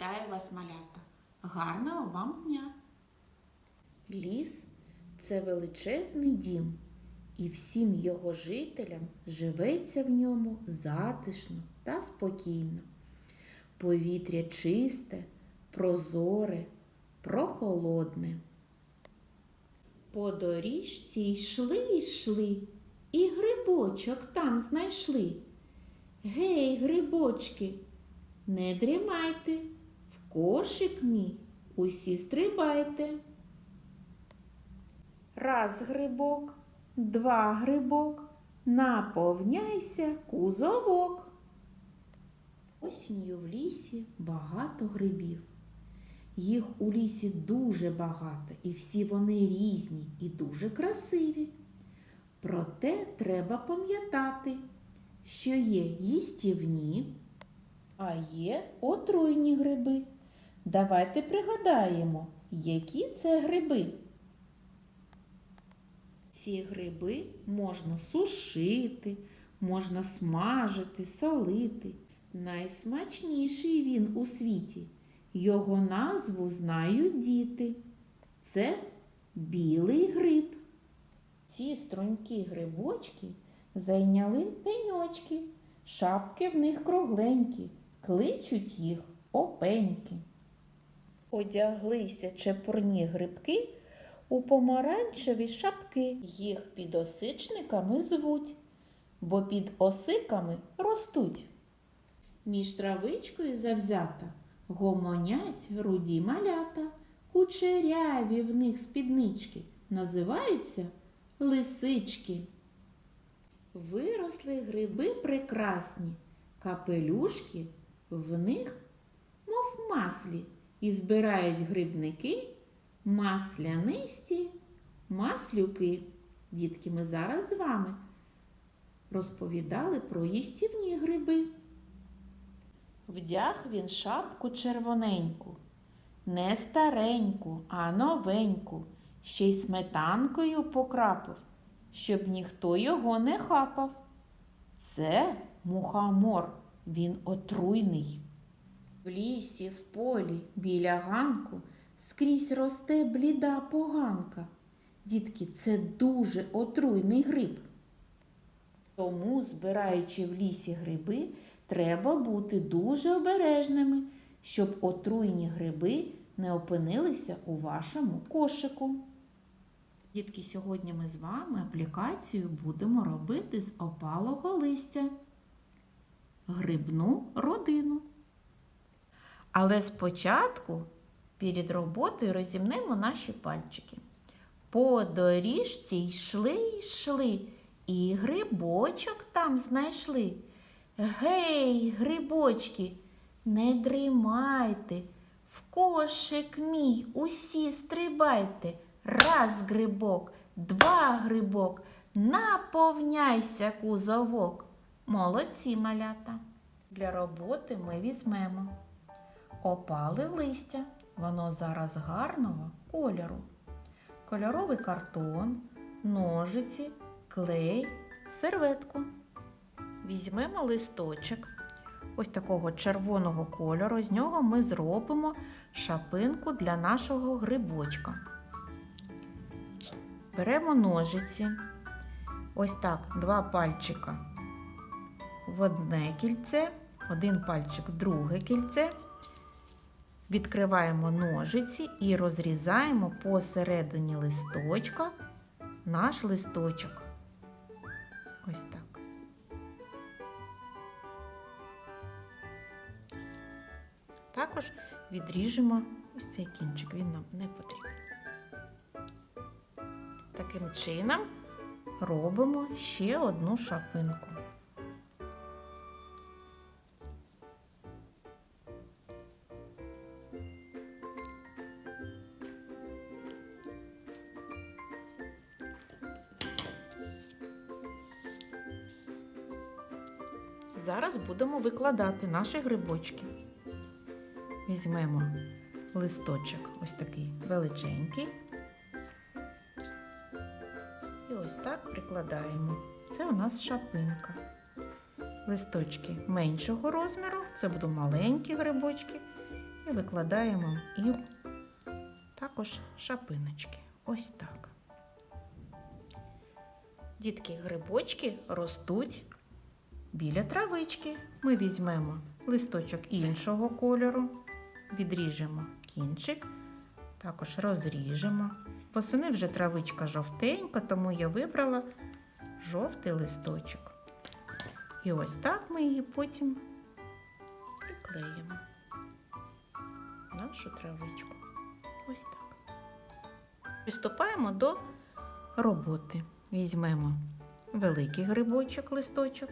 Вітаю вас, малята! Гарного вам дня! Ліс це величезний дім, і всім його жителям живеться в ньому затишно та спокійно. Повітря чисте, прозоре, прохолодне. По доріжці йшли йшли, і грибочок там знайшли. Гей, грибочки, не дрімайте, кошик мій усі стрибайте. Раз грибок, два грибок, наповняйся кузовок. Осінню в лісі багато грибів. Їх у лісі дуже багато, і всі вони різні і дуже красиві. Проте треба пам'ятати, що є їстівні, а є отруйні гриби. Давайте пригадаємо, які це гриби. Ці гриби можна сушити, можна смажити, солити. Найсмачніший він у світі. Його назву знають діти. Це білий гриб. Ці струнькі грибочки зайняли пеньочки, шапки в них кругленькі, кличуть їх опеньки. Одяглися чепурні грибки у помаранчеві шапки. Їх підосичниками звуть, бо під осиками ростуть. Між травичкою завзята гомонять руді малята, кучеряві в них спіднички, називаються лисички. Виросли гриби прекрасні, капелюшки в них, мов маслі, і збирають грибники маслянисті маслюки. Дітки, ми зараз з вами розповідали про їстівні гриби. Вдяг він шапку червоненьку, не стареньку, а новеньку, ще й сметанкою покрапив, щоб ніхто його не хапав. Це мухомор, він отруйний. Лісі, в полі, біля ганку скрізь росте бліда поганка. Дітки, це дуже отруйний гриб. Тому, збираючи в лісі гриби, треба бути дуже обережними, щоб отруйні гриби не опинилися у вашому кошику. Дітки, сьогодні ми з вами аплікацію будемо робити з опалого листя. Грибну родину. Але спочатку перед роботою розімнемо наші пальчики. По доріжці йшли йшли, і грибочок там знайшли. Гей, грибочки, не дрімайте, в кошик мій усі стрибайте. Раз грибок, два грибок, наповняйся кузовок. Молодці малята. Для роботи ми візьмемо опали листя. Воно зараз гарного кольору. Кольоровий картон, ножиці, клей, серветку. Візьмемо листочок ось такого червоного кольору. З нього ми зробимо шапинку для нашого грибочка. Беремо ножиці. Ось так, два пальчика в одне кільце, один пальчик в друге кільце. Відкриваємо ножиці і розрізаємо посередині листочка наш листочок. Ось так. Також відріжемо ось цей кінчик, він нам не потрібен. Таким чином робимо ще одну шапинку. Зараз будемо викладати наші грибочки. Візьмемо листочок ось такий величенький. І ось так прикладаємо. Це у нас шапинка. Листочки меншого розміру, це будуть маленькі грибочки. І викладаємо і також шапиночки. Ось так. Дітки, грибочки ростуть біля травички. Ми візьмемо листочок іншого кольору, відріжемо кінчик, також розріжемо. Восени вже травичка жовтенька, тому я вибрала жовтий листочок. І ось так ми її потім приклеїмо нашу травичку. Ось так. Приступаємо до роботи. Візьмемо великий грибочок, листочок,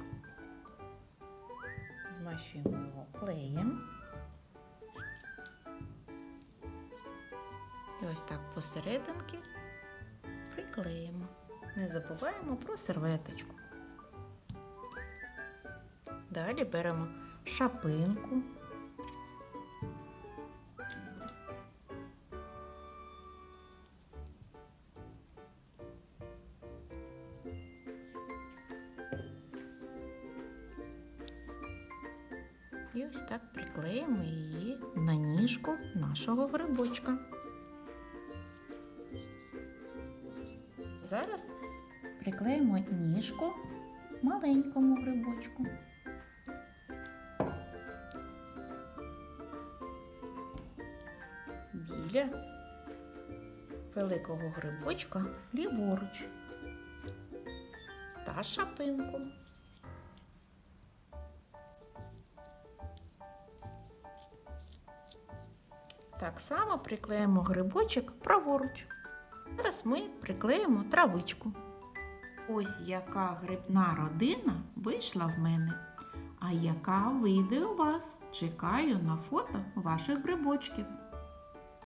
змащуємо його клеєм. І ось так посерединки приклеїмо. Не забуваємо про серветочку. Далі беремо шапинку. І ось так приклеїмо її на ніжку нашого грибочка. Зараз приклеїмо ніжку маленькому грибочку. Біля великого грибочка ліворуч та шапинку. Так само приклеїмо грибочок праворуч. Зараз ми приклеїмо травичку. Ось яка грибна родина вийшла в мене. А яка вийде у вас? Чекаю на фото ваших грибочків.